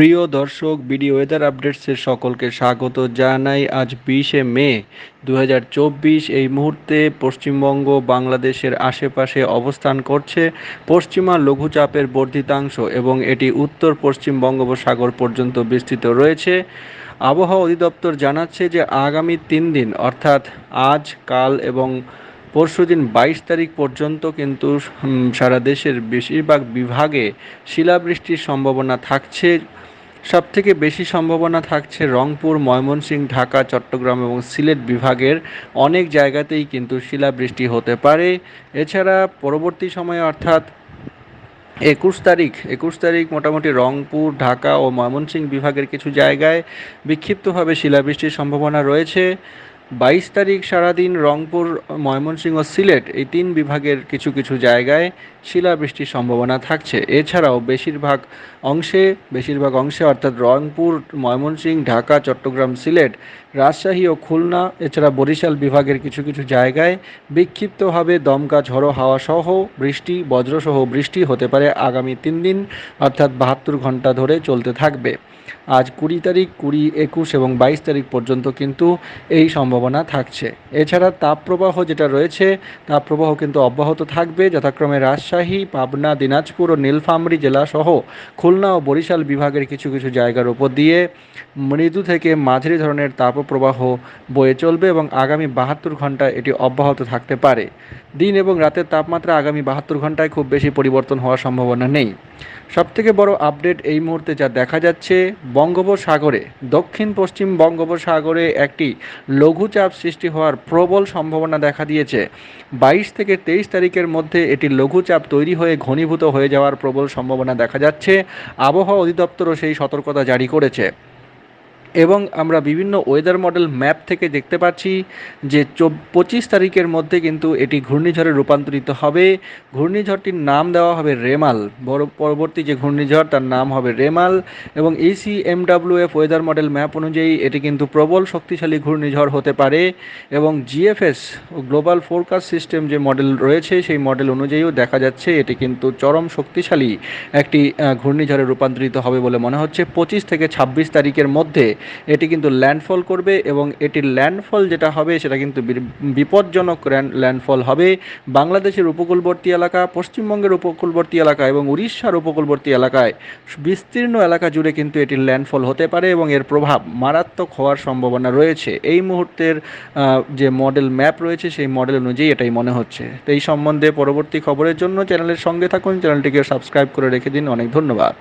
প্রিয় দর্শক BD weather আপডেটসের সকলকে স্বাগত জানাই আজ বিশে মে দু হাজার চব্বিশ। এই মুহূর্তে পশ্চিমবঙ্গ, বাংলাদেশের আশেপাশে অবস্থান করছে পশ্চিমা লঘুচাপের বর্ধিতাংশ এবং এটি উত্তর পশ্চিম বঙ্গোপসাগর পর্যন্ত বিস্তৃত রয়েছে। আবহাওয়া অধিদপ্তর জানাচ্ছে যে আগামী তিন দিন, অর্থাৎ আজ, কাল এবং পরশুদিন বাইশ তারিখ পর্যন্ত কিন্তু সারা দেশের বেশিরভাগ বিভাগে শিলাবৃষ্টির সম্ভাবনা থাকছে। সবথেকে বেশি সম্ভাবনা থাকছে রংপুর, ময়মনসিংহ, ঢাকা, চট্টগ্রাম এবং সিলেট বিভাগের অনেক জায়গাতেই কিন্তু শিলাবৃষ্টি হতে পারে। এছাড়া পরবর্তী সময়ে অর্থাৎ একুশ তারিখ একুশ তারিখ মোটামুটি রংপুর, ঢাকা ও ময়মনসিংহ বিভাগের কিছু জায়গায় বিক্ষিপ্তভাবে শিলাবৃষ্টির সম্ভাবনা রয়েছে। বাইশ তারিখ সারাদিন রংপুর, ময়মনসিংহ, সিলেট এই তিন বিভাগের কিছু কিছু জায়গায় শিলাবৃষ্টির সম্ভাবনা থাকছে। এছাড়াও বেশিরভাগ অংশে বেশিরভাগ অংশে অর্থাৎ রংপুর, ময়মনসিংহ, ঢাকা, চট্টগ্রাম, সিলেট, রাজশাহী ও খুলনা, এছাড়া বরিশাল বিভাগের কিছু কিছু জায়গায় বিক্ষিপ্তভাবে দমকা, ঝড়ো হাওয়া সহ বৃষ্টি, বজ্রসহ বৃষ্টি হতে পারে আগামী তিন দিন, অর্থাৎ বাহাত্তর ঘণ্টা ধরে চলতে থাকবে। আজ কুড়ি তারিখ, কুড়ি, একুশ এবং বাইশ তারিখ পর্যন্ত কিন্তু এই সম্ভাবনা থাকছে। এছাড়া তাপপ্রবাহ যেটা রয়েছে, তাপপ্রবাহ কিন্তু অব্যাহত থাকবে। যথাক্রমে রাজশাহী, পাবনা, দিনাজপুর ও নীলফামরি জেলা সহ খুলনা ও বরিশাল বিভাগের কিছু কিছু জায়গার উপর দিয়ে মৃদু থেকে মাঝারি ধরনের তাপপ্রবাহ বয়ে চলবে এবং আগামী বাহাত্তর ঘণ্টা এটি অব্যাহত থাকতে পারে। দিন এবং রাতের তাপমাত্রা আগামী বাহাত্তর ঘন্টায় খুব বেশি পরিবর্তন হওয়ার সম্ভাবনা নেই। সবথেকে বড় আপডেট এই মুহূর্তে যা দেখা যাচ্ছে, বঙ্গোপসাগরে দক্ষিণ পশ্চিম বঙ্গোপসাগরে একটি লঘুচাপ সৃষ্টি হওয়ার প্রবল সম্ভাবনা দেখা দিয়েছে। বাইশ থেকে তেইশ তারিখের মধ্যে এটি লঘুচাপ তৈরি হয়ে ঘনীভূত হয়ে যাওয়ার প্রবল সম্ভাবনা দেখা যাচ্ছে। আবহাওয়া অধিদপ্তরও সেই সতর্কতা জারি করেছে। এবং আমরা বিভিন্ন ওয়েদার মডেল ম্যাপ থেকে দেখতে পাচ্ছি যে পঁচিশ তারিখের মধ্যে কিন্তু এটি ঘূর্ণিঝড়ে রূপান্তরিত হবে। ঘূর্ণিঝড়টির নাম দেওয়া হবে রেমাল। বড় পরবর্তী যে ঘূর্ণিঝড়, তার নাম হবে রেমাল এবং EC MWF weather model map অনুযায়ী এটি কিন্তু প্রবল শক্তিশালী ঘূর্ণিঝড় হতে পারে এবং জিএফএস গ্লোবাল ফোরকাস্ট সিস্টেম যে মডেল রয়েছে, সেই মডেল অনুযায়ীও দেখা যাচ্ছে এটি কিন্তু চরম শক্তিশালী একটি ঘূর্ণিঝড়ে রূপান্তরিত হবে বলে মনে হচ্ছে। পঁচিশ থেকে ছাব্বিশ তারিখের মধ্যে এটি কিন্তু ল্যান্ডফল করবে এবং এটির ল্যান্ডফল যেটা হবে সেটা কিন্তু বিপজ্জনক ল্যান্ড- ল্যান্ডফল হবে। বাংলাদেশের উপকূলবর্তী এলাকা, পশ্চিমবঙ্গের উপকূলবর্তী এলাকা এবং উড়িষ্যার উপকূলবর্তী এলাকায় বিস্তীর্ণ এলাকা জুড়ে কিন্তু এটির ল্যান্ডফল হতে পারে এবং এর প্রভাব মারাত্মক হওয়ার সম্ভাবনা রয়েছে। এই মুহূর্তের যে মডেল ম্যাপ রয়েছে সেই মডেল অনুযায়ী এটাই মনে হচ্ছে। তো এই সম্বন্ধে পরবর্তী খবরের জন্য চ্যানেলের সঙ্গে থাকুন। চ্যানেলটিকে সাবস্ক্রাইব করে রেখে দিন। অনেক ধন্যবাদ।